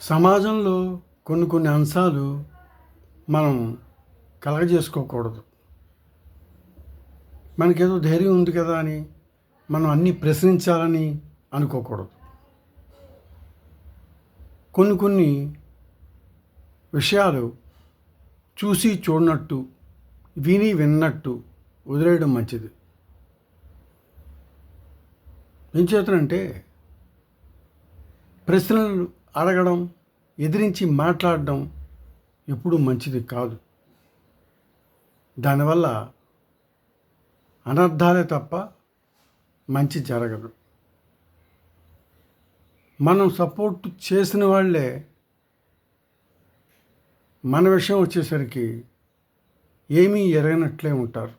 సమాజంలో కొన్ని కొన్ని అంశాలు మనం కలగజేసుకోకూడదు. మనకేదో ధైర్యం ఉంది కదా అని మనం అన్నీ ప్రశ్నించాలని అనుకోకూడదు. కొన్ని కొన్ని విషయాలు చూసి చూడనట్టు విని విన్నట్టు వదిలేయడం మంచిది. ఏం చేతనంటే ప్రశ్నలు అడగడం ఎదిరించి మాట్లాడడం ఎప్పుడూ మంచిది కాదు. దానివల్ల అనర్థాలే తప్ప మంచి జరగదు. మనం సపోర్ట్ చేసిన వాళ్ళే మన విషయం వచ్చేసరికి ఏమీ ఎరగనట్లే ఉంటారు.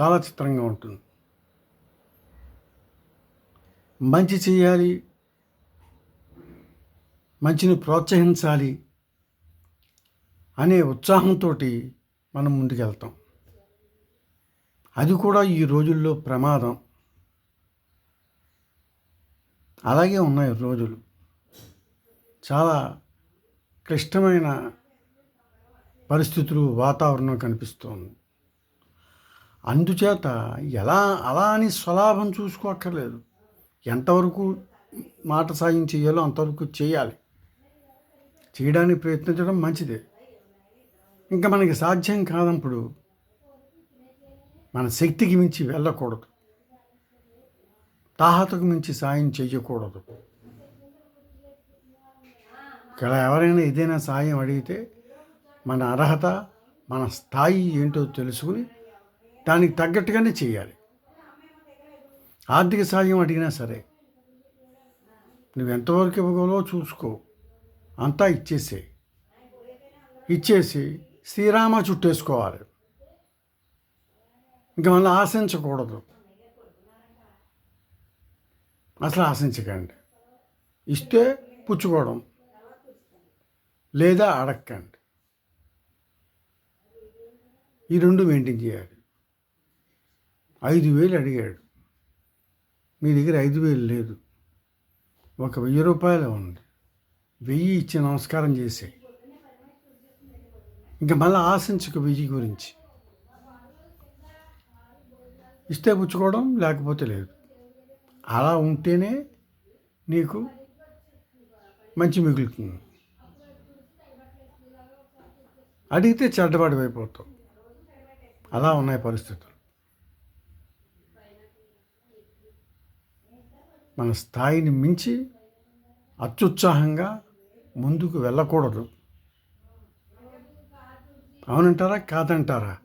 చాలా చిత్రంగా ఉంటుంది. మంచి చేయాలి మంచిని ప్రోత్సహించాలి అనే ఉత్సాహంతో మనం ముందుకెళ్తాం. అది కూడా ఈ రోజుల్లో ప్రమాదం. అలాగే ఉన్నాయి రోజులు. చాలా క్లిష్టమైన పరిస్థితులు వాతావరణం కనిపిస్తోంది. అందుచేత ఎలా అలా అని స్వలాభం చూసుకోక్కర్లేదు. ఎంతవరకు మాట సాయం చేయాలో అంతవరకు చేయాలి. చేయడానికి ప్రయత్నించడం మంచిదే. ఇంకా మనకి సాధ్యం కానప్పుడు మన శక్తికి మించి వెళ్ళకూడదు. తాహతకు మించి సాయం చేయకూడదు ఇక్కడ ఎవరైనా ఏదైనా సాయం అడిగితే మన అర్హత మన స్థాయి ఏంటో తెలుసుకుని దానికి తగ్గట్టుగానే చేయాలి ఆర్థిక సాయం అడిగినా సరే నువ్వు ఎంతవరకు ఇవ్వగలవో చూసుకో. అంతా ఇచ్చేసే. ఇచ్చేసి శ్రీరామ చుట్టేసుకోవాలి. ఇంకా మళ్ళీ ఆశించకూడదు. అసలు ఆశించకండి. ఇస్తే పుచ్చుకోవడం. లేదా అడక్కండి. ఈ రెండు మెయింటైన్ చేయాలి. ఐదు వేలు అడిగాడు. మీ దగ్గర ఐదు వేలు లేదు. ఒక వెయ్యి రూపాయలు ఉంది. వెయ్యి ఇచ్చి నమస్కారం చేసే. ఇంకా మళ్ళీ ఆశించక వెయ్యి గురించి. ఇస్తే పుచ్చుకోవడం లేకపోతే లేదు. అలా ఉంటేనే నీకు మంచి మిగులుతుంది. అడిగితే చెడ్డబాటు అయిపోతావు అలా ఉన్నాయి పరిస్థితులు. మన స్థాయిని మించి అత్యుత్సాహంగా ముందుకు వెళ్ళకూడదు. అవునంటారా? కాదంటారా?